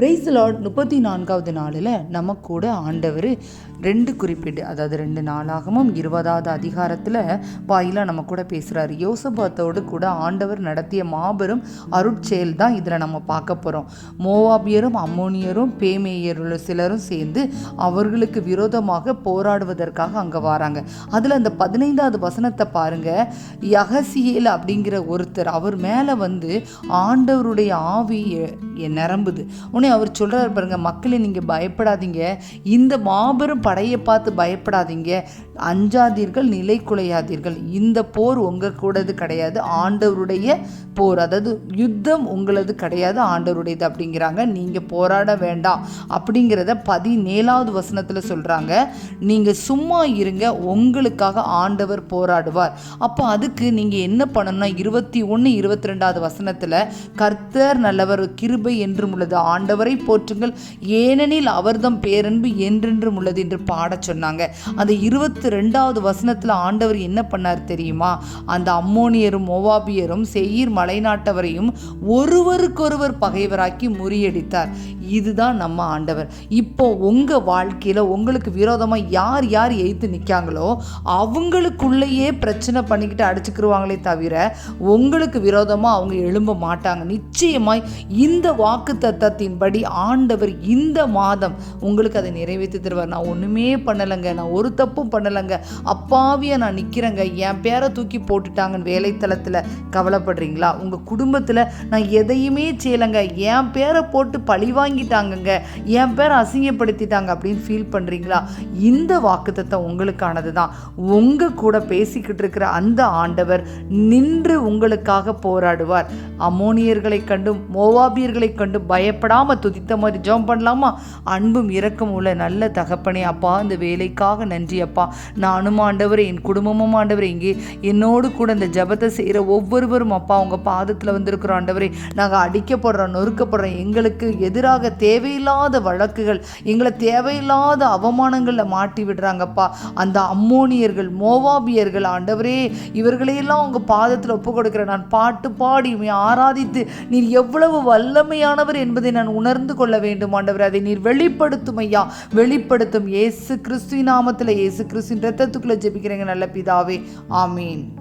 Price Lord முப்பத்தி நான்காவது நாளில் நம்ம கூட ஆண்டவர் ரெண்டு குறிப்பிட்டு அதாவது ரெண்டு நாளாகவும் இருபதாவது அதிகாரத்தில் வாயிலாக நம்ம கூட பேசுகிறாரு யோசபாத்தோடு கூட ஆண்டவர் நடத்திய மாபெரும் அருட்செயல் தான் இதில் நம்ம பார்க்க போகிறோம் மோவாபியரும் அம்மோனியரும் பேமேயரும் சிலரும் சேர்ந்து அவர்களுக்கு விரோதமாக போராடுவதற்காக அங்கே வராங்க. அதில் அந்த பதினைந்தாவது வசனத்தை பாருங்கள் யகசியேல் அப்படிங்கிற ஒருத்தர் அவர் மேலே வந்து ஆண்டவருடைய ஆவி எ- நிரம்புது. உடனே அவர் சொல்கிறார் பாருங்க மக்களை நீங்கள் பயப்படாதீங்க. இந்த மாபெரும் படையை பார்த்து பயப்படாதீங்க. அஞ்சாதீர்கள் நிலை குலையாதீர்கள். இந்த போர் உங்கள் கூடது கிடையாது ஆண்டவருடைய போர். அதாவது யுத்தம் உங்களது கிடையாது ஆண்டவருடையது அப்படிங்கிறாங்க. நீங்கள் போராட வேண்டாம் அப்படிங்கிறத பதினேழாவது வசனத்தில் சொல்கிறாங்க நீங்கள் சும்மா இருங்க உங்களுக்காக ஆண்டவர் போராடுவார். அப்போ அதுக்கு நீங்கள் என்ன பண்ணணும்னா இருபத்தி ஒன்று இருபத்தி ரெண்டாவது வசனத்தில் கர்த்தர் நல்லவர் கிருபை என்றும் உள்ளது. ஆண்டவரை போற்றுங்கள். ஏனெனில் அவர்தம் பேரன்பு என்றென்றும் உள்ளது என்று பாட சொன்னாங்க. அந்த இருபத்தி ரெண்டாவது வசனத்தில் ஆண்டவர் என்ன பண்ணார் தெரியுமா? அந்த அம்மோனியரும் மோவாபியரும் செயீர் மலைநாட்டவரையும் ஒருவருக்கொருவர் பகைவராக்கி முறியடித்தார். இதுதான் நம்ம ஆண்டவர். இப்போ உங்கள் வாழ்க்கையில் உங்களுக்கு விரோதமாக யார் யார் எய்த்து நிற்காங்களோ அவங்களுக்குள்ளேயே பிரச்சனை பண்ணிக்கிட்டு அடிச்சுக்கிருவாங்களே தவிர உங்களுக்கு விரோதமாக அவங்க எழும்ப மாட்டாங்க. நிச்சயமாய் இந்த வாக்கு தத்தத்தின்படி ஆண்டவர் இந்த மாதம் உங்களுக்கு அதை நிறைவேற்றி தருவார். நான் ஒன்றுமே பண்ணலைங்க. நான் ஒரு தப்பும் பண்ணலைங்க அப்பாவியாக நான் நிற்கிறேங்க என் பேரை தூக்கி போட்டுட்டாங்கன்னு வேலைத்தளத்தில் கவலைப்படுறீங்களா? உங்கள் குடும்பத்தில் நான் எதையுமே செய்யலைங்க. என் பேரை போட்டு பழி வாங்கிட்டாங்கங்க. என் பேரை அசிங்கப்படுத்திட்டாங்க அப்படின்னு ஃபீல் பண்ணுறீங்களா இந்த வாக்குத்தத்தம் உங்களுக்கானது தான் உங்கள் கூட பேசிக்கிட்டு இருக்கிற அந்த ஆண்டவர் நின்று உங்களுக்காக போராடுவார். அமோனியர்களை கண்டும் மோவாபியர்களை கண்டும் பயப்படாமல் துதித்த மாதிரி ஜோம் பண்ணலாமா? அன்பும் இரக்கம் உள்ள நல்ல தகப்பனே அப்பா இந்த வேலைக்காக நன்றி அப்பா. நானும் ஆண்டவர் என் குடும்பமும் ஆண்டவர் இங்கே என்னோடு கூட இந்த ஜெபத்தை செய்கிற ஒவ்வொருவரும் அப்பா அவங்க பாதத்தில் வந்திருக்கிறோம் ஆண்டவரே. நாங்கள் அடிக்கப்படுறோம் நொறுக்கப்படுறோம். எங்களுக்கு எதிராக தேவையில்லாத வழக்குகள் எங்களை தேவையில்லாத அவமானங்களில் மாட்டி விடுறாங்கப்பா அந்த அம்மோனியர்கள் மோவாபியர்கள் ஆண்டவரே இவர்களையெல்லாம் உங்கள் பாதத்தில் ஒப்பு கொடுக்கிறேன். நான் பாட்டு பாடி ஆராதித்து நீர் எவ்வளவு வல்லமையானவர் என்பதை நான் உணர்ந்து கொள்ள வேண்டும் ஆண்டவர். அதை நீர் வெளிப்படுத்தும் ஐயா. வெளிப்படுத்தும் இயேசு கிறிஸ்துவின் நாமத்தில் இயேசு கிறிஸ்துவின் ரத்தத்துக்குள்ளே ஜெபிக்கிறேங்க நல்ல பிதாவே. ஆமீன்.